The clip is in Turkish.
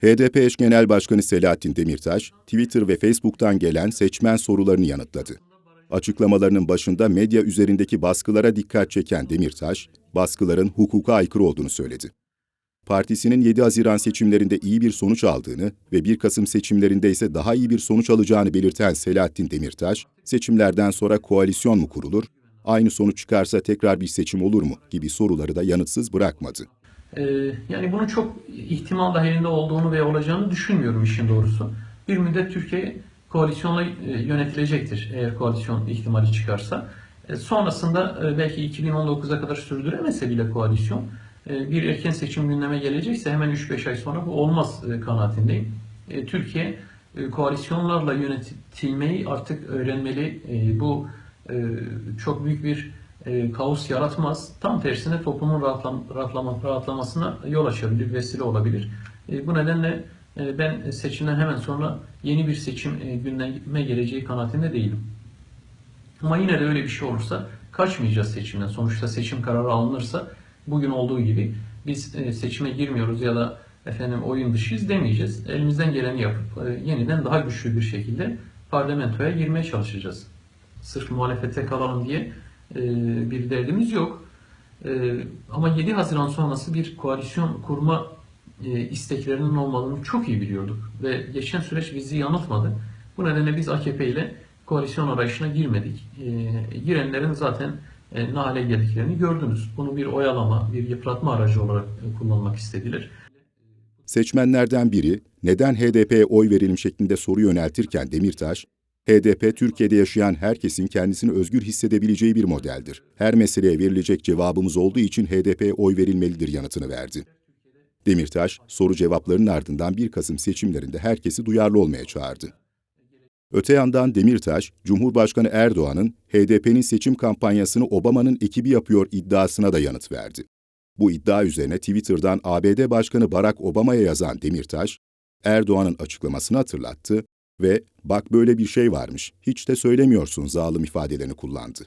HDP eş genel başkanı Selahattin Demirtaş, Twitter ve Facebook'tan gelen seçmen sorularını yanıtladı. Açıklamalarının başında medya üzerindeki baskılara dikkat çeken Demirtaş, baskıların hukuka aykırı olduğunu söyledi. Partisinin 7 Haziran seçimlerinde iyi bir sonuç aldığını ve 1 Kasım seçimlerinde ise daha iyi bir sonuç alacağını belirten Selahattin Demirtaş, seçimlerden sonra koalisyon mu kurulur, aynı sonuç çıkarsa tekrar bir seçim olur mu gibi soruları da yanıtsız bırakmadı. Ee, yani bunun çok ihtimal dahilinde olduğunu ve olacağını düşünmüyorum işin doğrusu. Bir müddet Türkiye koalisyonla e, yönetilecektir eğer koalisyon ihtimali çıkarsa. E, sonrasında e, belki 2019'a kadar sürdüremese bile koalisyon bir erken seçim gündeme gelecekse hemen 3-5 ay sonra bu olmaz kanaatindeyim. Türkiye koalisyonlarla yönetilmeyi artık öğrenmeli. Bu çok büyük bir e, kaos yaratmaz. Tam tersine toplumun rahatlam, rahatlama, rahatlamasına yol açabilir, vesile olabilir. E, bu nedenle e, ben seçimden hemen sonra yeni bir seçim e, gündeme geleceği kanaatinde değilim. Ama yine de öyle bir şey olursa kaçmayacağız seçimden. Sonuçta seçim kararı alınırsa bugün olduğu gibi biz e, seçime girmiyoruz ya da efendim oyun dışıyız demeyeceğiz. Elimizden geleni yapıp e, yeniden daha güçlü bir şekilde parlamentoya girmeye çalışacağız. Sırf muhalefete kalalım diye e, bir derdimiz yok. E, ama 7 Haziran sonrası bir koalisyon kurma e, isteklerinin olmadığını çok iyi biliyorduk. Ve geçen süreç bizi yanıltmadı. Bu nedenle biz AKP ile koalisyon arayışına girmedik. E, girenlerin zaten e, ne geldiklerini gördünüz. Bunu bir oyalama, bir yıpratma aracı olarak e, kullanmak istediler. Seçmenlerden biri, neden HDP'ye oy verelim şeklinde soru yöneltirken Demirtaş, HDP Türkiye'de yaşayan herkesin kendisini özgür hissedebileceği bir modeldir. Her meseleye verilecek cevabımız olduğu için HDP'ye oy verilmelidir yanıtını verdi. Demirtaş, soru cevaplarının ardından 1 Kasım seçimlerinde herkesi duyarlı olmaya çağırdı. Öte yandan Demirtaş, Cumhurbaşkanı Erdoğan'ın HDP'nin seçim kampanyasını Obama'nın ekibi yapıyor iddiasına da yanıt verdi. Bu iddia üzerine Twitter'dan ABD Başkanı Barack Obama'ya yazan Demirtaş, Erdoğan'ın açıklamasını hatırlattı ve "Bak böyle bir şey varmış, hiç de söylemiyorsun" zalim ifadelerini kullandı.